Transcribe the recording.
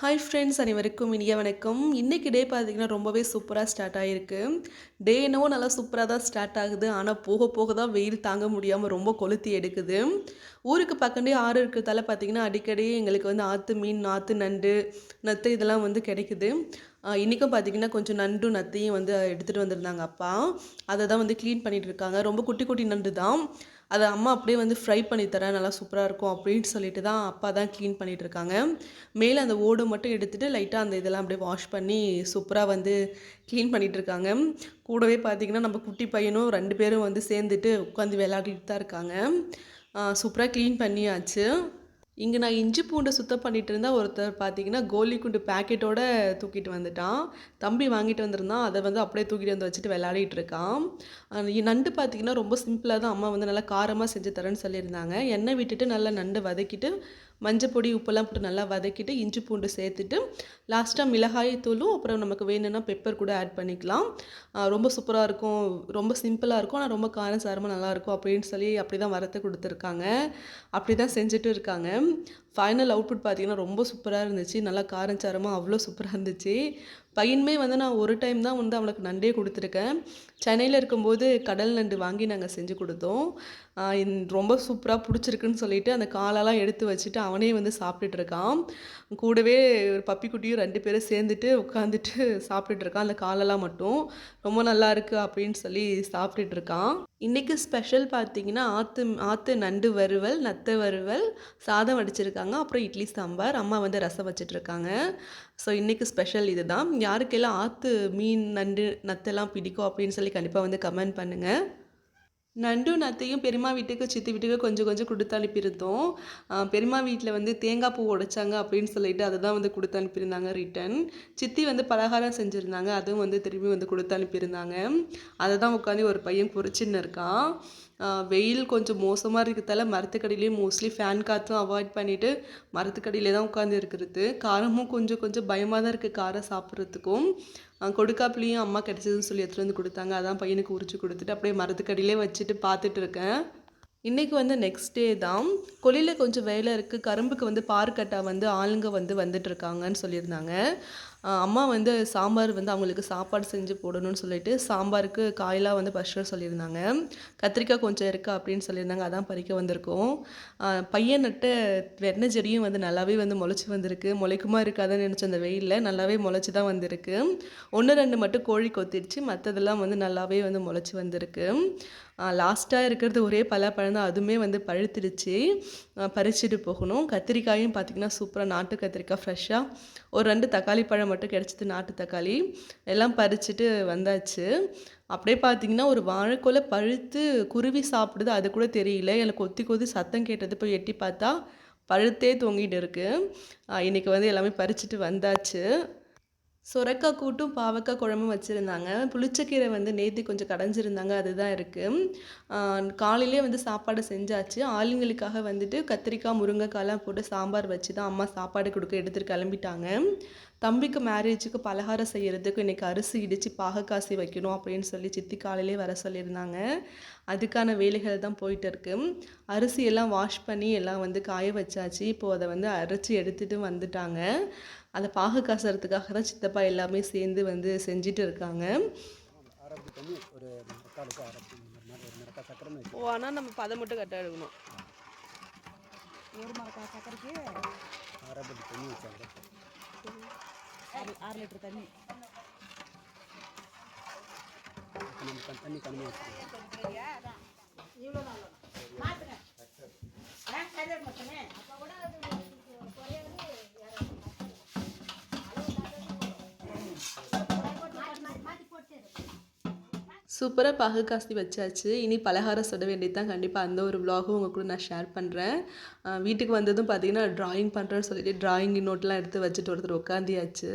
Hi friends அனைவருக்கும் இனிய வணக்கம். இன்றைக்கி டே பார்த்திங்கன்னா ரொம்பவே சூப்பராக ஸ்டார்ட் ஆகிருக்கு டே என்னவோ நல்லா சூப்பராக தான் ஸ்டார்ட் ஆகுது. ஆனால் போக போக தான் வெயில் தாங்க முடியாமல் ரொம்ப கொளுத்தி எடுக்குது. ஊருக்கு பக்கண்டே ஆறு இருக்கிறதால பார்த்தீங்கன்னா அடிக்கடி எங்களுக்கு வந்து ஆற்று மீன் நாற்று நண்டு நத்து இதெல்லாம் வந்து கிடைக்குது. இன்றைக்கும் பார்த்தீங்கன்னா கொஞ்சம் நண்டும் நத்தையும் வந்து எடுத்துகிட்டு வந்திருந்தாங்க அப்பா. அதை தான் வந்து க்ளீன் பண்ணிகிட்டு இருக்காங்க. ரொம்ப குட்டி குட்டி நண்டு தான். அதை அம்மா அப்படியே வந்து ஃப்ரை பண்ணி தரேன் நல்லா சூப்பராக இருக்கும் அப்படின்னு சொல்லிட்டு தான் அப்பா தான் க்ளீன் பண்ணிகிட்ருக்காங்க மேலே அந்த ஓடு மட்டும் எடுத்துகிட்டு லைட்டாக அந்த இதெல்லாம் அப்படியே வாஷ் பண்ணி சூப்பராக வந்து க்ளீன் பண்ணிகிட்ருக்காங்க கூடவே பார்த்திங்கன்னா நம்ம குட்டி பையனும் ரெண்டு பேரும் வந்து சேர்ந்துட்டு உட்காந்து விளையாடிட்டு தான் இருக்காங்க. சூப்பராக க்ளீன் பண்ணியாச்சு. இங்கே நான் இஞ்சி பூண்டை சுத்தம் பண்ணிகிட்டு இருந்தால் ஒருத்தர் பார்த்தீங்கன்னா கோலி குண்டு பேக்கெட்டோட தூக்கிட்டு வந்துட்டான். தம்பி வாங்கிட்டு வந்திருந்தான். அதை வந்து அப்படியே தூக்கிட்டு வந்து வச்சுட்டு விளையாடிட்டு இருக்கான். நண்டு பார்த்தீங்கன்னா ரொம்ப சிம்பிளாக தான் அம்மா வந்து நல்லா காரமாக செஞ்சு தரேன்னு சொல்லியிருந்தாங்க. எண்ணெய் விட்டுட்டு நல்லா நண்டு வதக்கிட்டு மஞ்சள் பொடி உப்பெல்லாம் போட்டு நல்லா வதக்கிட்டு இஞ்சி பூண்டு சேர்த்துட்டு லாஸ்ட்டாக மிளகாய் தூளும் அப்புறம் நமக்கு வேணும்னா பெப்பர் கூட ஆட் பண்ணிக்கலாம். ரொம்ப சூப்பராக இருக்கும். ரொம்ப சிம்பிளாக இருக்கும். ஆனால் ரொம்ப காரம் சாரமாக நல்லாயிருக்கும் அப்படின்னு சொல்லி அப்படி தான் வரத்தை கொடுத்துருக்காங்க. அப்படி தான் செஞ்சுட்டு இருக்காங்க. ஃபைனல் அவுட்புட் பார்த்திங்கன்னா ரொம்ப சூப்பராக இருந்துச்சு. நல்லா காரஞ்சாரமாக அவ்வளோ சூப்பராக இருந்துச்சு. பையனுமே வந்து நான் ஒரு டைம் தான் வந்து அவனுக்கு நண்டே கொடுத்துருக்கேன். சென்னையில் இருக்கும்போது கடல் நண்டு வாங்கி நாங்கள் செஞ்சு கொடுத்தோம். ரொம்ப சூப்பராக பிடிச்சிருக்குன்னு சொல்லிட்டு அந்த காலெல்லாம் எடுத்து வச்சுட்டு அவனே வந்து சாப்பிட்டுட்டு இருக்கான். கூடவே ஒரு பப்பி குட்டியும் ரெண்டு பேரும் சேர்ந்துட்டு உட்காந்துட்டு சாப்பிட்டுட்டு இருக்கான். அந்த காலெல்லாம் மட்டும் ரொம்ப நல்லா இருக்குது அப்படின்னு சொல்லி சாப்பிட்டுட்டு இருக்கான். இன்றைக்கி ஸ்பெஷல் பார்த்தீங்கன்னா ஆற்று ஆற்று நண்டு வறுவல் நத்தை வறுவல் சாதம் வடிச்சிருக்காங்க அப்புறம் இட்லி சாம்பார் அம்மா வந்து ரசம் வச்சிட்ருக்காங்க. ஸோ இன்றைக்கி ஸ்பெஷல் இது தான் யாருக்கெல்லாம் ஆற்று மீன் நண்டு நத்தெல்லாம் பிடிக்கும் அப்படின்னு சொல்லி கண்டிப்பாக வந்து கமெண்ட் பண்ணுங்கள் நண்டும் நத்தையும் பெரியமா வீட்டுக்கு சித்தி வீட்டுக்கு கொஞ்சம் கொஞ்சம் கொடுத்து அனுப்பியிருந்தோம். பெரியமா வீட்டில் வந்து தேங்காய் பூ உடைச்சாங்க அப்படின்னு சொல்லிட்டு அதை தான் வந்து கொடுத்து அனுப்பியிருந்தாங்க ரிட்டன் சித்தி வந்து பலகாரம் செஞ்சுருந்தாங்க. அதுவும் வந்து திரும்பி வந்து கொடுத்து அனுப்பியிருந்தாங்க. அதை தான் உட்காந்து ஒரு பையன் பொறிச்சின்னு இருக்கான். வெயில் கொஞ்சம் மோசமாக இருக்கிறதால மரத்துக்கடியிலே மோஸ்ட்லி ஃபேன் காற்றும் அவாய்ட் பண்ணிவிட்டு மரத்துக்கடியிலே தான் உட்காந்து இருக்கிறது. காரமும் கொஞ்சம் கொஞ்சம் பயமாக தான் இருக்குது காரம் சாப்பிட்றதுக்கும். கொடுக்காப்புலேயும் அம்மா கிடச்சதுன்னு சொல்லி எடுத்துகிட்டு வந்து கொடுத்தாங்க. அதான் பையனுக்கு உரிச்சு கொடுத்துட்டு அப்படியே மரத்துக்கடியிலே வச்சுட்டு பார்த்துட்டு இருக்கேன். இன்றைக்கி வந்து நெக்ஸ்ட் டே தான். கொல்லியில் கொஞ்சம் வேலை இருக்குது கரும்புக்கு வந்து பார்க்கட்டா வந்து ஆளுங்க வந்து வந்துட்டுருக்காங்கன்னு சொல்லியிருந்தாங்க. அம்மா வந்து சாம்பார் வந்து அவங்களுக்கு சாப்பாடு செஞ்சு போடணும்னு சொல்லிட்டு சாம்பாருக்கு காயெலாம் வந்து ஃபஸ்ட்டு சொல்லியிருந்தாங்க. கத்திரிக்காய் கொஞ்சம் இருக்கா அப்படின்னு சொல்லியிருந்தாங்க. அதான் பறிக்க வந்திருக்கோம். பையன் நட்ட வெண்ணெய் செடியும் வந்து நல்லாவே வந்து முளைச்சி வந்திருக்கு. முளைக்குமா இருக்காதுன்னு நினச்ச அந்த வெயிலில் நல்லாவே முளைச்சி தான் வந்திருக்கு. ஒன்று ரெண்டு மட்டும் கோழி கொத்திடுச்சு. மற்றதெல்லாம் வந்து நல்லாவே வந்து முளைச்சி வந்திருக்கு. லாஸ்ட்டாக இருக்கிறது ஒரே பலாப்பழம் தான். அதுவுமே வந்து பழுத்துடுச்சு. பறிச்சுட்டு போகணும். கத்திரிக்காயும் பார்த்திங்கன்னா சூப்பராக நாட்டு கத்திரிக்காய் ஃப்ரெஷ்ஷாக ஒரு ரெண்டு தக்காளி பழம் மட்டும் கிடச்சிது நாட்டு தக்காளி. எல்லாம் பறிச்சுட்டு வந்தாச்சு. அப்படியே பார்த்தீங்கன்னா ஒரு வாழைக்கோலை பழுத்து குருவி சாப்பிடுது அது கூட தெரியல. எனக்கு கொத்தி கொத்தி சத்தம் கேட்டது போய் எட்டி பார்த்தா பழுத்தே தொங்கிட்டு இருக்குது இன்றைக்கி வந்து எல்லாமே பறிச்சுட்டு வந்தாச்சு. சுரக்காய் கூட்டும் பாவக்காய் குழம்பும் வச்சுருந்தாங்க. புளிச்சக்கீரை வந்து நேற்று கொஞ்சம் கடைஞ்சிருந்தாங்க. அதுதான் இருக்குது காலையிலே வந்து சாப்பாடு செஞ்சாச்சு. ஆளுங்களுக்காக வந்துட்டு கத்திரிக்காய் முருங்கைக்காய்லாம் போட்டு சாம்பார் வச்சு தான் அம்மா சாப்பாடு கொடுக்க எடுத்துகிட்டு கிளம்பிட்டாங்க. தம்பிக்கு மேரேஜுக்கு பலகாரம் செய்கிறதுக்கு இன்றைக்கி அரிசி இடித்து பாகக்காசி வைக்கணும் அப்படின்னு சொல்லி சித்தி காலையிலே வர சொல்லியிருந்தாங்க. அதுக்கான வேலைகள் தான் போயிட்டு இருக்கு. அரிசி எல்லாம் வாஷ் பண்ணி எல்லாம் வந்து காய வச்சாச்சு. இப்போது அதை வந்து அரைச்சி எடுத்துகிட்டு வந்துட்டாங்க. அதை பாகு காசுறதுக்காக தான் சித்தப்பா எல்லாமே சேர்ந்து வந்து செஞ்சுட்டு இருக்காங்க. ஓ ஆனால் நம்ம பதம் மட்டும் கட்ட எடுக்கணும். ஒரு மரக்கா சக்கரைக்கு தண்ணி வச்சாங்க ஆறு லிட்டர் தண்ணி. தண்ணி கம்மியாக சூப்பராக பாகு காசி வச்சாச்சு. இனி பலகாரம் சுட வேண்டியது தான் கண்டிப்பாக அந்த ஒரு விலாகும் உங்கள் கூட நான் ஷேர் பண்ணுறேன் வீட்டுக்கு வந்ததும் பார்த்தீங்கன்னா ட்ராயிங் பண்ணுறேன்னு சொல்லிட்டு ட்ராயிங் நோட்லாம் எடுத்து வச்சுட்டு ஒருத்தர் உட்காந்தியாச்சு